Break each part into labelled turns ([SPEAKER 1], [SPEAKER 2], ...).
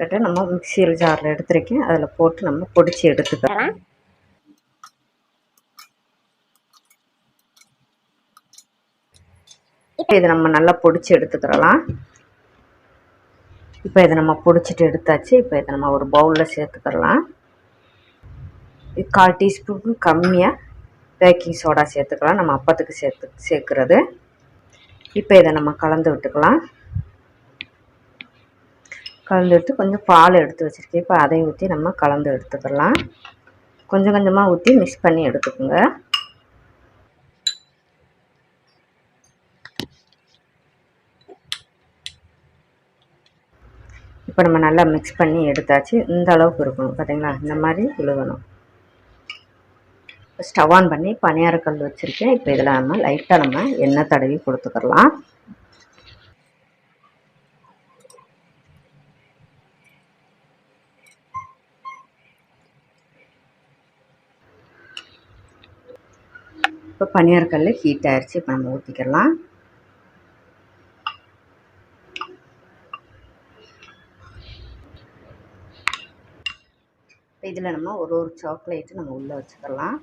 [SPEAKER 1] பிஸ்கட்டை நம்ம மிக்சியில் ஜாரில் எடுத்துருக்கேன். அதில் போட்டு நம்ம பொடிச்சு எடுத்துக்கலாம். இப்போ இதை நம்ம நல்லா பொடிச்சு எடுத்துக்கிறலாம் இப்போ இதை நம்ம பொடிச்சிட்டு எடுத்தாச்சு. இப்போ இதை நம்ம ஒரு பவுலில் சேர்த்துக்கிறலாம் இது கால் டீஸ்பூனுக்கு கம்மியாக பேக்கிங் சோடா சேர்த்துக்கலாம். நம்ம அப்பத்துக்கு சேர்த்து சேர்க்குறது. இப்போ இதை நம்ம கலந்து விட்டுக்கலாம். கலந்து எடுத்து கொஞ்சம் பால் எடுத்து வச்சுருக்கேன். இப்போ அதையும் ஊற்றி நம்ம கலந்து எடுத்துக்கலாம். கொஞ்சம் கொஞ்சமாக ஊற்றி மிக்ஸ் பண்ணி எடுத்துக்கோங்க. இப்போ நம்ம நல்லா மிக்ஸ் பண்ணி எடுத்தாச்சு. இந்த அளவுக்கு இருக்கணும். பார்த்தீங்களா இந்த மாதிரி விழுகணும் ஸ்டவ் ஆன் பண்ணி பணியாரக்கல் வச்சுருக்கேன். இப்போ இதில் நம்ம லைட்டாக நம்ம எண்ணெய் தடவி கொடுத்துக்கலாம். இப்போ பனியாரக்கல் ஹீட் ஆயிடுச்சு இப்போ நம்ம ஊற்றிக்கலாம் இப்போ இதில் நம்ம ஒரு ஒரு சாக்லேட்டு நம்ம உள்ளே வச்சுக்கலாம்.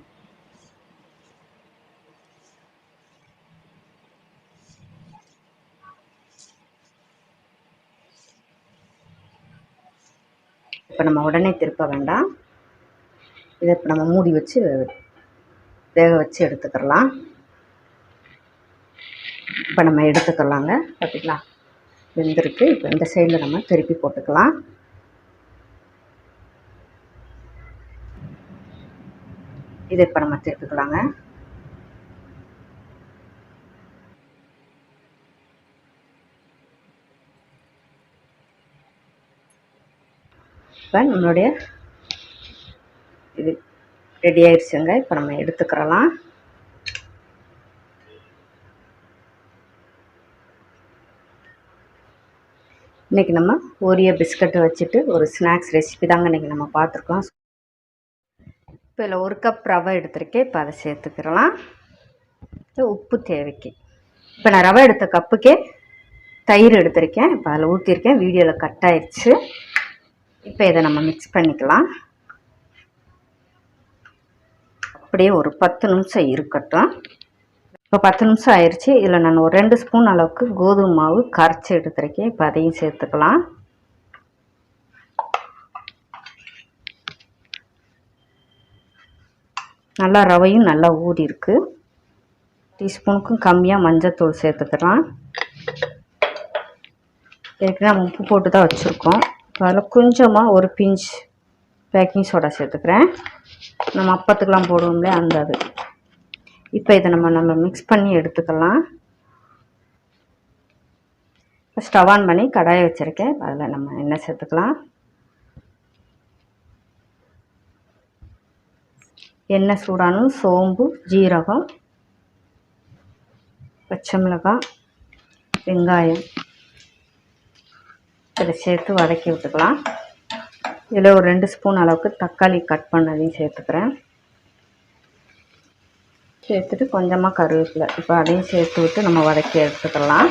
[SPEAKER 1] இப்போ நம்ம உடனே திருப்ப வேண்டாம். இதை இப்போ நம்ம மூடி வச்சு வேக வச்சு எடுத்துக்கிறலாம். இப்போ நம்ம எடுத்துக்கலாங்க. பார்த்திங்களா வெந்திருக்கு. இப்போ இந்த சைடில் நம்ம திருப்பி போட்டுக்கலாம். இதை இப்போ நம்ம திருப்பிக்கலாங்க. இப்போ நம்மளுடைய இது ரெடி ஆயிடுச்சுங்க. இப்போ நம்ம எடுத்துக்கிறலாம். இன்றைக்கி நம்ம ஓரிய பிஸ்கட்டை வச்சுட்டு ஒரு ஸ்நாக்ஸ் ரெசிபி தாங்க இன்றைக்கி நம்ம பார்த்துருக்கோம். இப்போ இதில் ஒரு கப் ரவை எடுத்திருக்கேன். இப்போ அதை சேர்த்துக்கிறலாம். உப்பு தேவைக்கு. இப்போ நான் ரவை எடுத்த கப்புக்கே தயிர் எடுத்திருக்கேன். இப்போ அதில் ஊற்றிருக்கேன் வீடியோவில் கட் ஆயிடுச்சு இப்போ இதை நம்ம மிக்ஸ் பண்ணிக்கலாம். அப்படியே ஒரு பத்து நிமிஷம் இருக்கட்டும். இப்போ பத்து நிமிஷம் ஆயிடுச்சு இதில் நான் ஒரு ரெண்டு ஸ்பூன் அளவுக்கு கோதுமை மாவு கரைச்சி எடுத்துருக்கேன். இப்போ அதையும் சேர்த்துக்கலாம். நல்லா ரவையும் நல்லா ஊறி இருக்கு. டீஸ்பூனுக்கும் கம்மியாக மஞ்சத்தூள் சேர்த்துக்கலாம். ஏற்கனவே நம்ம உப்பு போட்டு தான் வச்சுருக்கோம் அதில் கொஞ்சமாக ஒரு பிஞ்ச் பேக்கிங் சோடா சேர்த்துக்கிறேன். நம்ம அப்பத்துக்கெலாம் போடுவோம்ல அந்த அது. இப்போ இதை நம்ம நம்ம மிக்ஸ் பண்ணி எடுத்துக்கலாம். ஸ்டவ் ஆன் பண்ணி கடாயை வச்சுருக்கேன். அதில் நம்ம எண்ணெய் சேர்த்துக்கலாம். எண்ணெய் சூடானும் சோம்பு ஜீரகம் பச்சை மிளகாய் வெங்காயம். இதை சேர்த்து வதக்கி விட்டுக்கலாம். இதில் ஒரு ரெண்டு ஸ்பூன் அளவுக்கு தக்காளி கட் பண்ணதையும் சேர்த்துக்கிறேன். சேர்த்துட்டு கொஞ்சமாக கருவேப்பிலை. இப்போ அதையும் சேர்த்து விட்டு நம்ம வதக்கி எடுத்துக்கலாம்.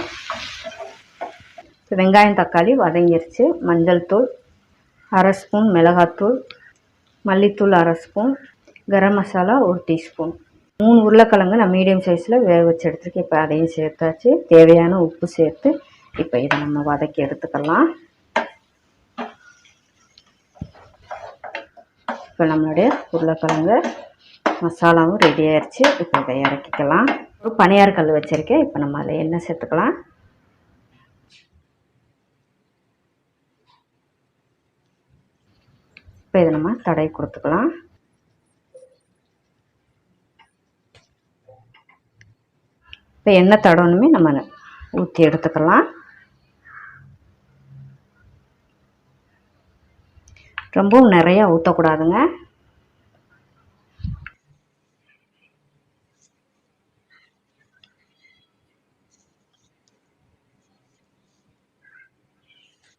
[SPEAKER 1] இப்போ வெங்காயம் தக்காளி வதங்கிருச்சு. மஞ்சள் தூள் அரை ஸ்பூன் மிளகாத்தூள் மல்லித்தூள் அரை ஸ்பூன் கரம் மசாலா ஒரு டீஸ்பூன். மூணு உருளைக்கிழங்கு நான் மீடியம் சைஸில் வேக வச்சு எடுத்துருக்கேன். இப்போ அதையும் சேர்த்தாச்சு. தேவையான உப்பு சேர்த்து இப்போ இதை நம்ம வதக்கி எடுத்துக்கலாம். இப்போ நம்மளுடைய உருளைக்கிழங்கு மசாலாவும் ரெடி ஆயிடுச்சு இப்போ இதை இறக்கிக்கலாம். ஒரு பனியார் கல் வச்சுருக்கேன். இப்போ நம்ம அதில் எண்ணெய் சேர்த்துக்கலாம். இப்போ இதை நம்ம தடவி கொடுத்துக்கலாம். இப்போ எண்ணெய் தடவணுமே நம்ம ஊற்றி எடுத்துக்கலாம். ரொம்பவும் நிறையா ஊற்றக்கூடாதுங்க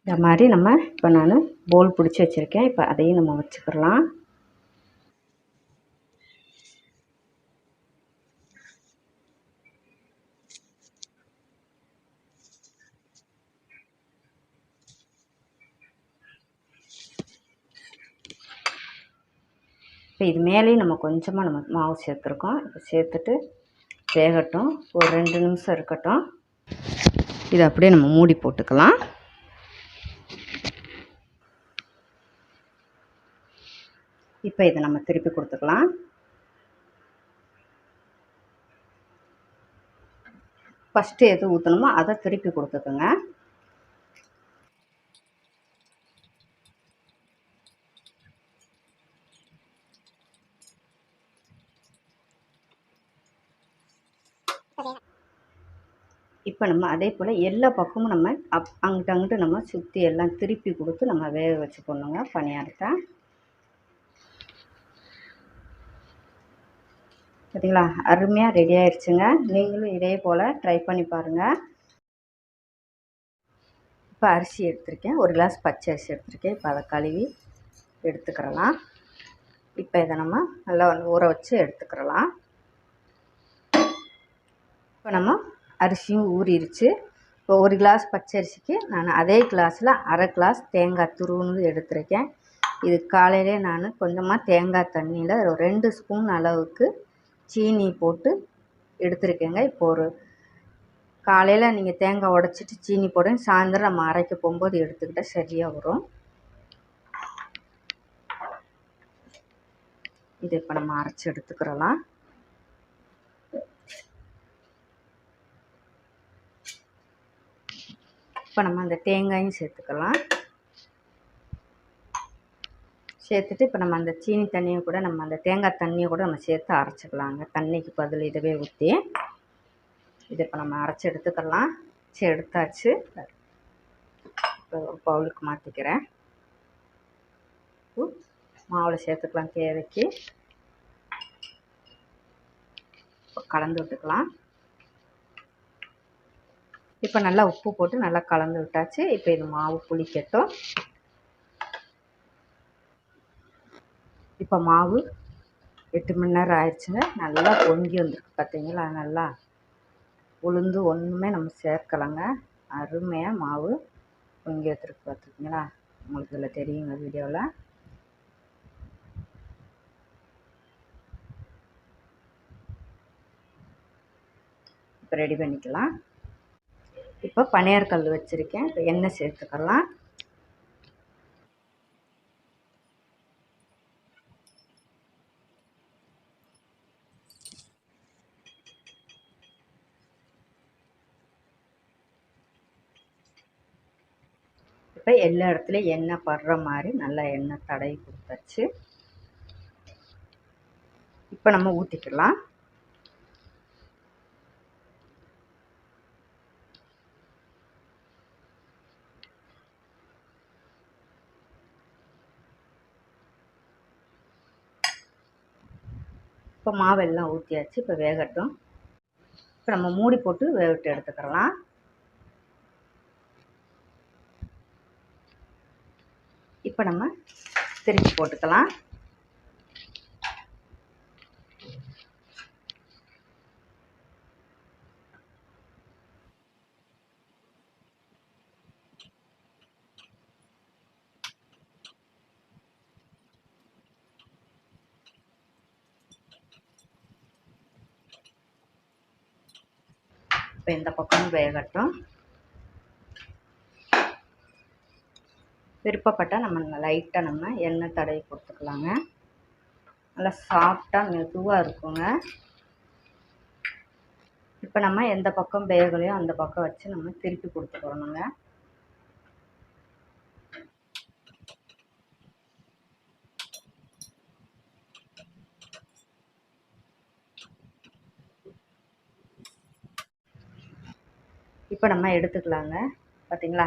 [SPEAKER 1] இந்த மாதிரி நம்ம இப்போ நான் போல் பிடிச்சி வச்சுருக்கேன். இப்போ அதையும் நம்ம வச்சுக்கிறலாம். இப்போ இது மேலேயும் நம்ம கொஞ்சமாக நம்ம மாவு சேர்த்துருக்கோம். இப்போ சேர்த்துட்டு வேகட்டும். ஒரு ரெண்டு நிமிஷம் இருக்கட்டும். இதை அப்படியே நம்ம மூடி போட்டுக்கலாம். இப்போ இதை நம்ம திருப்பி கொடுத்துக்கலாம். ஃபஸ்ட்டு எது ஊற்றணுமோ அதை திருப்பி கொடுத்துக்கோங்க. இப்போ நம்ம அதே போல் எல்லா பக்கமும் நம்ம அப் அங்கிட்ட அங்கிட்டு நம்ம சுற்றி எல்லாம் திருப்பி கொடுத்து நம்ம வேக வச்சு போடணுங்க பணியாரத்தை. பார்த்தீங்களா அருமையாக ரெடி ஆயிடுச்சுங்க நீங்களும் இதே போல் ட்ரை பண்ணி பாருங்கள் இப்போ அரிசி எடுத்திருக்கேன். ஒரு கிளாஸ் பச்சை அரிசி எடுத்திருக்கேன். இப்போ அதை கழுவி எடுத்துக்கிறலாம். இப்போ இதை நம்ம நல்லா ஊற வச்சு எடுத்துக்கிறலாம். இப்போ நம்ம அரிசியும் ஊறிடுச்சு இப்போ ஒரு கிளாஸ் பச்சரிசிக்கு நான் அதே கிளாஸில் அரை கிளாஸ் தேங்காய் துருவுன்னு எடுத்திருக்கேன். இது காலையிலே நான் கொஞ்சமாக தேங்காய் தண்ணியில் ஒரு ரெண்டு ஸ்பூன் அளவுக்கு சீனி போட்டு எடுத்திருக்கேங்க. இப்போ ஒரு காலையில் நீங்கள் தேங்காய் உடச்சிட்டு சீனி போடுங்க. சாயந்தரம் நம்ம அரைக்க போகும்போது எடுத்துக்கிட்டால் சரியாக வரும். இதை இப்போ நம்ம அரைச்சி எடுத்துக்கிறலாம். இப்போ நம்ம அந்த தேங்காயும் சேர்த்துக்கலாம். சேர்த்துட்டு இப்போ நம்ம அந்த சீனி தண்ணியை கூட நம்ம அந்த தேங்காய் தண்ணியை கூட நம்ம சேர்த்து அரைச்சிக்கலாங்க. தண்ணிக்கு பதில் இதுவே ஊற்றி இதை இப்போ நம்ம அரைச்சி எடுத்துக்கலாம். சரி எடுத்தாச்சு. இப்போ ஒரு பவுலுக்கு மாற்றிக்கிறேன் மாவில் சேர்த்துக்கலாம் தேவைக்கு. கலந்து விட்டுக்கலாம். இப்போ நல்லா உப்பு போட்டு நல்லா கலந்து விட்டாச்சு. இப்போ இது மாவு புளிக்கட்டும். இப்போ மாவு எட்டு மணி நேரம் ஆயிடுச்சுங்க. நல்லா பொங்கி வந்திருக்கு பார்த்தீங்களா நல்லா உளுந்து ஒன்றுமே நம்ம சேர்க்கலைங்க. அருமையாக மாவு பொங்கி வச்சுருக்கு பார்த்துக்கிங்களா உங்களுக்கு இதில் தெரியுங்க வீடியோவில் இப்போ ரெடி பண்ணிக்கலாம். இப்போ பனியார் கல் வச்சுருக்கேன். இப்போ எண்ணெய் சேர்த்துக்கலாம். இப்போ எல்லா இடத்துலையும் எண்ணெய் படுற மாதிரி நல்லா எண்ணெய் தடவி கொடுத்தாச்சு. இப்போ நம்ம ஊற்றிக்கலாம் இப்போ மாவெல்லாம் ஊற்றியாச்சு இப்போ வேகட்டும். இப்போ நம்ம மூடி போட்டு வேகட்டு எடுத்துக்கிறலாம் இப்போ நம்ம திருப்பி போட்டுக்கலாம். இப்போ இந்த பக்கமும் வேகட்டும். விருப்பப்பட்டால் நம்ம லைட்டாக நம்ம எண்ணெய் தடவி கொடுத்துக்கலாங்க. நல்லா சாஃப்டாக மெதுவாக இருக்குங்க. இப்போ நம்ம எந்த பக்கம் வேகலையோ அந்த பக்கம் வச்சு நம்ம திருப்பி கொடுத்துக்கணுங்க. இப்போ நம்ம எடுத்துக்கலாங்க. பார்த்திங்களா